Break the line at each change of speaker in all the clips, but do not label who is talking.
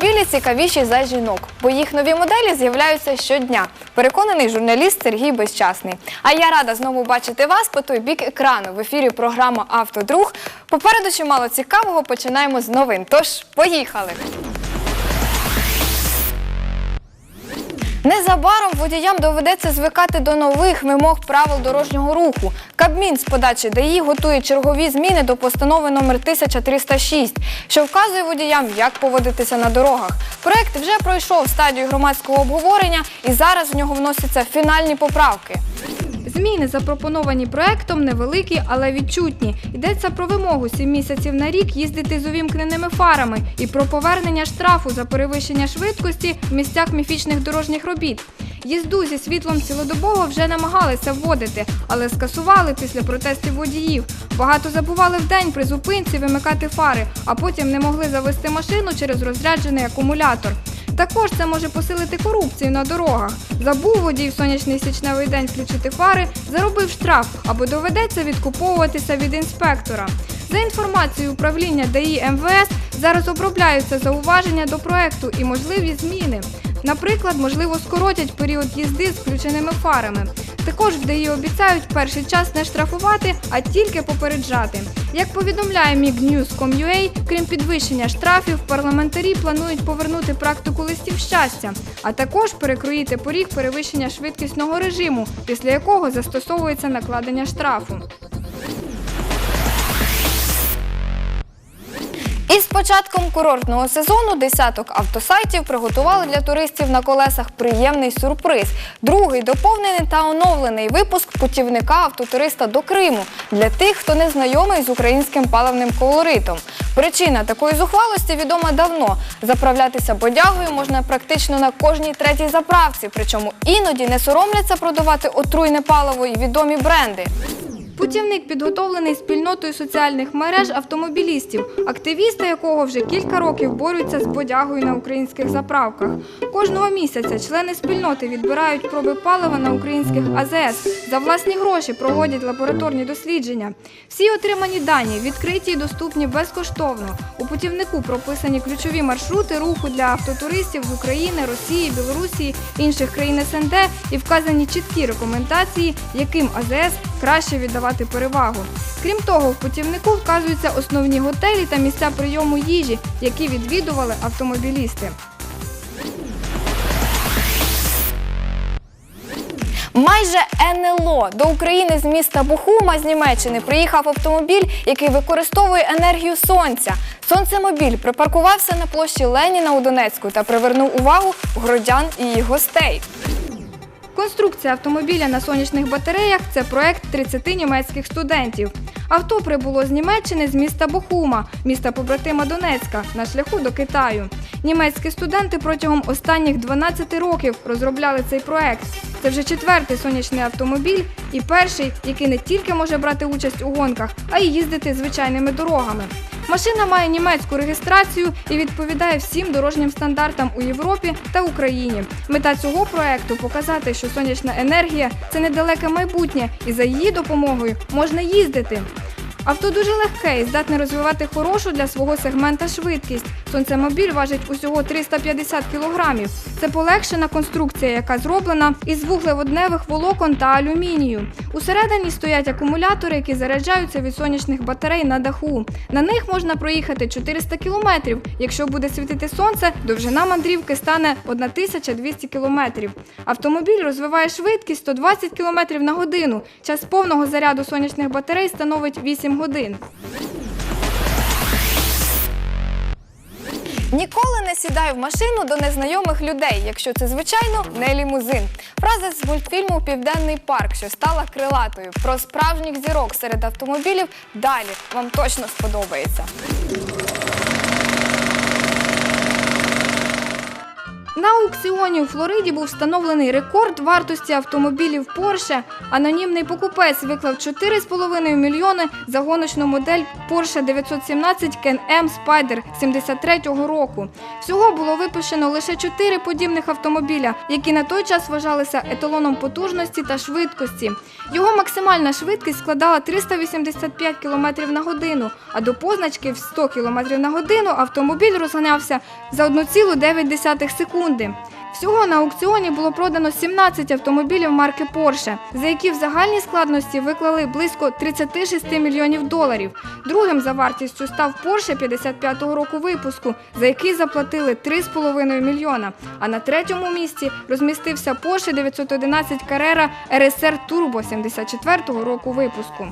Автомобілі цікавіші за жінок, бо їх нові моделі з'являються щодня. Переконаний журналіст Сергій Безчасний. А я рада знову бачити вас по той бік екрану. В ефірі програма Автодруг. Попереду чимало цікавого. Починаємо з новин. Тож, поїхали! Незабаром водіям доведеться звикати до нових вимог правил дорожнього руху. Кабмін з подачі ДАІ готує чергові зміни до постанови номер 1306, що вказує водіям, як поводитися на дорогах. Проект вже пройшов стадію громадського обговорення і зараз в нього вносяться фінальні поправки. Зміни, запропоновані проектом, невеликі, але відчутні. Йдеться про вимогу 7 місяців на рік їздити з увімкненими фарами і про повернення штрафу за перевищення швидкості в місцях міфічних дорожніх робіт. Їзду зі світлом цілодобово вже намагалися вводити, але скасували після протестів водіїв. Багато забували вдень при зупинці вимикати фари, а потім не могли завести машину через розряджений акумулятор. Також це може посилити корупцію на дорогах. Забув водій в сонячний січневий день включити фари, заробив штраф або доведеться відкуповуватися від інспектора. За інформацією управління ДАІ МВС, зараз обробляються зауваження до проекту і можливі зміни. Наприклад, можливо, скоротять період їзди з включеними фарами. Також в обіцяють перший час не штрафувати, а тільки попереджати. Як повідомляє MIGNews.com.ua, крім підвищення штрафів, парламентарі планують повернути практику листів щастя, а також перекроїти поріг перевищення швидкісного режиму, після якого застосовується накладення штрафу. Із початком курортного сезону десяток автосайтів приготували для туристів на колесах приємний сюрприз. Другий доповнений та оновлений випуск путівника автотуриста до Криму для тих, хто не знайомий з українським паливним колоритом. Причина такої зухвалості відома давно. Заправлятися бодягою можна практично на кожній третій заправці, причому іноді не соромляться продавати отруйне паливо і відомі бренди. Путівник підготовлений спільнотою соціальних мереж автомобілістів, активісти якого вже кілька років борються з бодягою на українських заправках. Кожного місяця члени спільноти відбирають проби палива на українських АЗС. За власні гроші проводять лабораторні дослідження. Всі отримані дані відкриті і доступні безкоштовно. У путівнику прописані ключові маршрути руху для автотуристів з України, Росії, Білорусі, інших країн СНД і вказані чіткі рекомендації, яким АЗС краще віддавати перевагу. Крім того, в путівнику вказуються основні готелі та місця прийому їжі, які відвідували автомобілісти. Майже НЛО до України з міста Бухума з Німеччини приїхав автомобіль, який використовує енергію сонця. Сонцемобіль припаркувався на площі Леніна у Донецьку та привернув увагу городян і їх гостей. Конструкція автомобіля на сонячних батареях це проект 30 німецьких студентів. Авто прибуло з Німеччини з міста Бохума, міста побратима Донецька, на шляху до Китаю. Німецькі студенти протягом останніх 12 років розробляли цей проект. Це вже четвертий сонячний автомобіль і перший, який не тільки може брати участь у гонках, а й їздити звичайними дорогами. Машина має німецьку реєстрацію і відповідає всім дорожнім стандартам у Європі та Україні. Мета цього проекту показати, що сонячна енергія це недалеке майбутнє, і за її допомогою можна їздити. Авто дуже легке і здатне розвивати хорошу для свого сегмента швидкість. Сонцемобіль важить усього 350 кілограмів. Це полегшена конструкція, яка зроблена із вуглеводневих волокон та алюмінію. Усередині стоять акумулятори, які заряджаються від сонячних батарей на даху. На них можна проїхати 400 кілометрів. Якщо буде світити сонце, довжина мандрівки стане 1200 кілометрів. Автомобіль розвиває швидкість 120 кілометрів на годину. Час повного заряду сонячних батарей становить 8 годин. Ніколи не сідай в машину до незнайомих людей, якщо це звичайно не лімузин. Фраза з мультфільму Південний парк, що стала крилатою. Про справжніх зірок серед автомобілів далі вам точно сподобається. На аукціоні у Флориді був встановлений рекорд вартості автомобілів Porsche. Анонімний покупець виклав 4,5 мільйони за гоночну модель Porsche 917 Can-Am Spider 73-го року. Всього було випущено лише 4 подібних автомобіля, які на той час вважалися еталоном потужності та швидкості. Його максимальна швидкість складала 385 км на годину, а до позначки в 100 км на годину автомобіль розганявся за 1,9 секунди. Всього на аукціоні було продано 17 автомобілів марки Porsche, за які в загальній складності виклали близько 36 мільйонів доларів. Другим за вартістю став Porsche 55-го року випуску, за який заплатили 3,5 мільйона. А на третьому місці розмістився Porsche 911 Carrera RSR Turbo 74-го року випуску.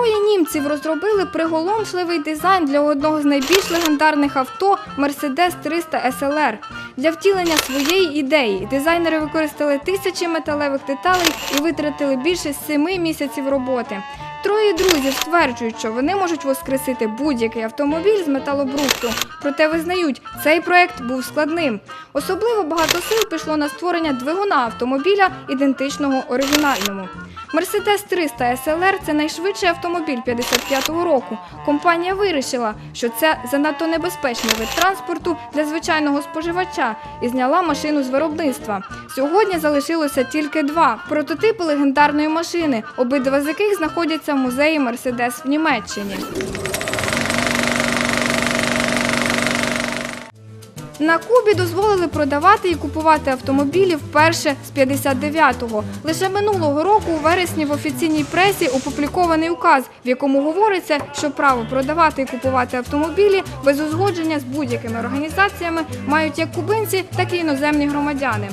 Троє німців розробили приголомшливий дизайн для одного з найбільш легендарних авто Mercedes 300 SLR. Для втілення своєї ідеї дизайнери використали тисячі металевих деталей і витратили більше семи місяців роботи. Троє друзів стверджують, що вони можуть воскресити будь-який автомобіль з металобрухту. Проте визнають, цей проект був складним. Особливо багато сил пішло на створення двигуна автомобіля, ідентичного оригінальному. Mercedes 300 SLR – це найшвидший автомобіль 55-го року. Компанія вирішила, що це занадто небезпечний вид транспорту для звичайного споживача і зняла машину з виробництва. Сьогодні залишилося тільки два прототипи легендарної машини, обидва з яких знаходяться в музеї Mercedes в Німеччині. На Кубі дозволили продавати і купувати автомобілі вперше з 59-го. Лише минулого року у вересні в офіційній пресі опублікований указ, в якому говориться, що право продавати і купувати автомобілі без узгодження з будь-якими організаціями мають як кубинці, так і іноземні громадяни.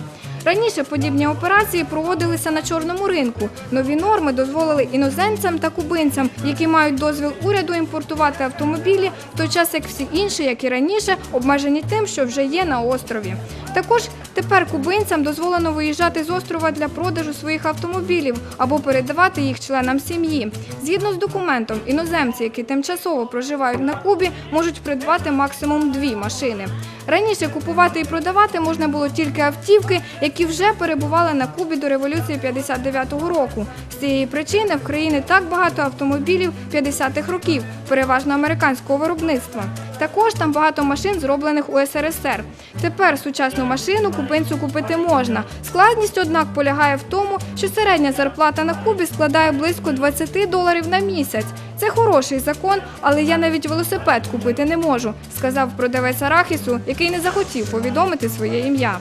Раніше подібні операції проводилися на чорному ринку. Нові норми дозволили іноземцям та кубинцям, які мають дозвіл уряду імпортувати автомобілі, в той час як всі інші, як і раніше, обмежені тим, що вже є на острові. Також тепер кубинцям дозволено виїжджати з острова для продажу своїх автомобілів або передавати їх членам сім'ї. Згідно з документом, іноземці, які тимчасово проживають на Кубі, можуть придбати максимум дві машини. Раніше купувати і продавати можна було тільки автівки, які вже перебували на Кубі до революції 59-го року. З цієї причини в країні так багато автомобілів 50-х років, переважно американського виробництва. Також там багато машин, зроблених у СРСР. Тепер сучасну машину кубинцю купити можна. Складність, однак, полягає в тому, що середня зарплата на Кубі складає близько 20 доларів на місяць. Це хороший закон, але я навіть велосипед купити не можу, сказав продавець арахісу, який не захотів повідомити своє ім'я.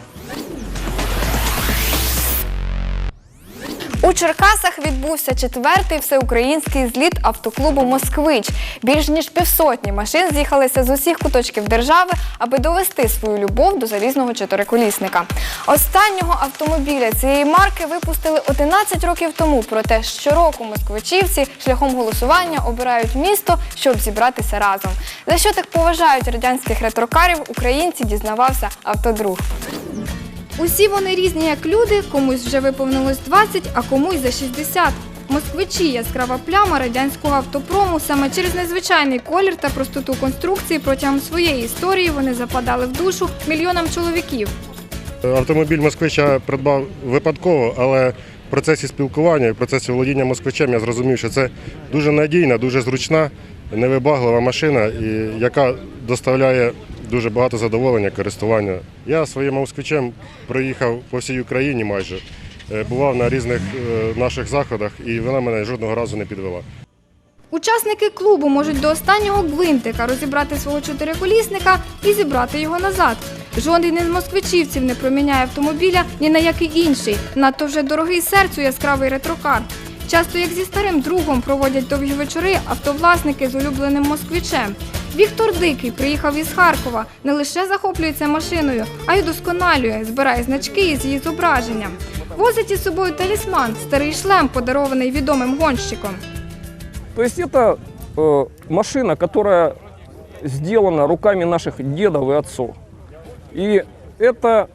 У Черкасах відбувся четвертий всеукраїнський зліт автоклубу Москвич. Більш ніж півсотні машин з'їхалися з усіх куточків держави, аби довести свою любов до залізного чотириколісника. Останнього автомобіля цієї марки випустили 11 років тому. Проте щороку москвичівці шляхом голосування обирають місто, щоб зібратися разом. За що так поважають радянських ретрокарів, українці дізнавався автодруг. Усі вони різні як люди, комусь вже виповнилось 20, а комусь за 60. Москвичі яскрава пляма радянського автопрому. Саме через незвичайний колір та простоту конструкції протягом своєї історії вони западали в душу мільйонам чоловіків.
Автомобіль москвича придбав випадково, але в процесі спілкування і в процесі володіння москвичем я зрозумів, що це дуже надійна, дуже зручна, невибаглива машина, яка доставляє дуже багато задоволення користування. Я своїм москвичем проїхав по всій Україні майже, е, бував на різних е, наших заходах, і вона мене жодного разу не підвела.
Учасники клубу можуть до останнього гвинтика розібрати свого чотириколісника і зібрати його назад. Жоден із москвичівців не проміняє автомобіля ні на який інший. Надто вже дорогий серцю яскравий ретрокар. Часто, як зі старим другом, проводять довгі вечори автовласники з улюбленим москвичем. Віктор Дикий приїхав із Харкова, не лише захоплюється машиною, а й досконалює, збирає значки із її зображенням. Возить із собою талісман, старий шлем, подарований відомим гонщиком.
То есть это э, машина, которая сделана руками наших дедов и отцов. И это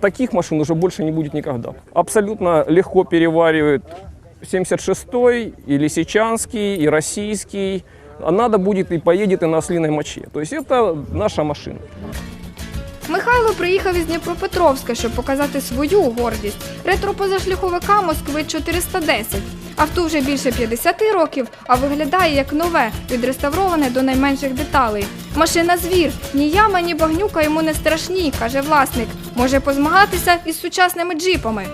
таких машин уже больше не будет никогда. Абсолютно легко переваривает 76-й, и Лисичанский, и российский, а надо будет и поедет и на ослиной моче. То есть это наша машина.
Михайло приїхав із Дніпропетровська, щоб показати свою гордість. Ретро-позашляховика Москви 410. Авто вже більше 50 років, а виглядає як нове, відреставроване до найменших деталей. Машина звір, ні яма, ні багнюка йому не страшні, каже власник. Може позмагатися із сучасними джипами.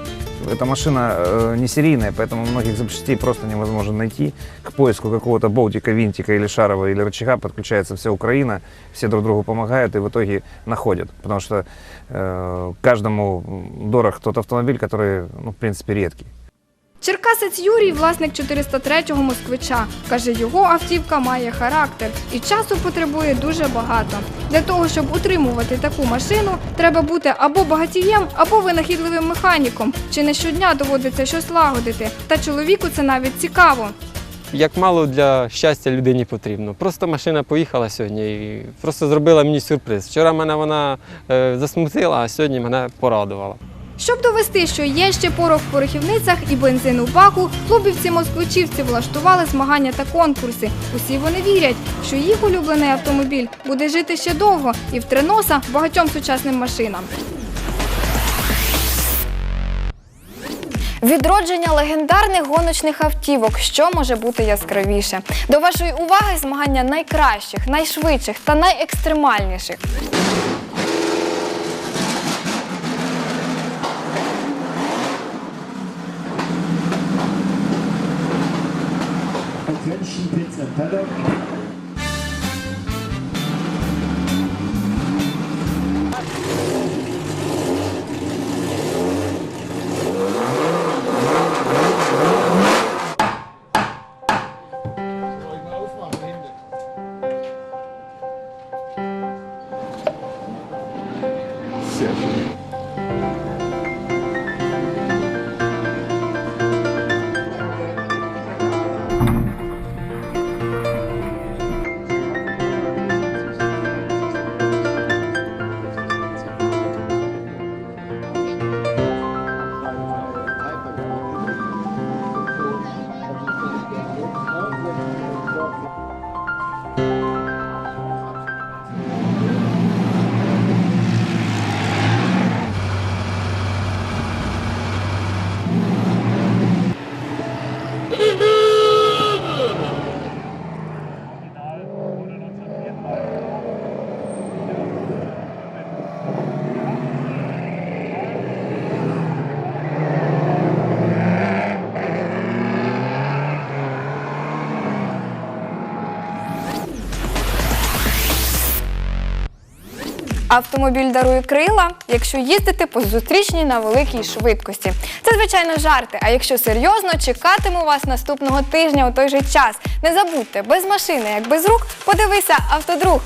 Эта машина э, не серийная, поэтому многих запчастей просто невозможно найти. К поиску какого-то болтика, винтика или шарова или рычага подключается вся Украина, все друг другу помогают и в итоге находят. Потому что э, каждому дорог тот автомобиль, который, ну, в принципе, редкий.
Черкасець Юрій, власник 403-го москвича, каже, його автівка має характер і часу потребує дуже багато. Для того, щоб утримувати таку машину, треба бути або багатієм, або винахідливим механіком. Чи не щодня доводиться щось лагодити. Та чоловіку це навіть цікаво.
як мало для щастя людині потрібно. Просто машина поїхала сьогодні і просто зробила мені сюрприз. Вчора мене вона е, засмутила, а сьогодні мене порадувала.
Щоб довести, що є ще порох в порохівницях і бензин у баку, клубівці-москвичівці влаштували змагання та конкурси. Усі вони вірять, що їх улюблений автомобіль буде жити ще довго і втре носа багатьом сучасним машинам. Відродження легендарних гоночних автівок. Що може бути яскравіше? До вашої уваги змагання найкращих, найшвидших та найекстремальніших.
Hello.
Автомобіль дарує крила, якщо їздити по зустрічній на великій швидкості. Це звичайно жарти. А якщо серйозно, чекатиму вас наступного тижня у той же час. Не забудьте, без машини, як без рук, подивися автодруг.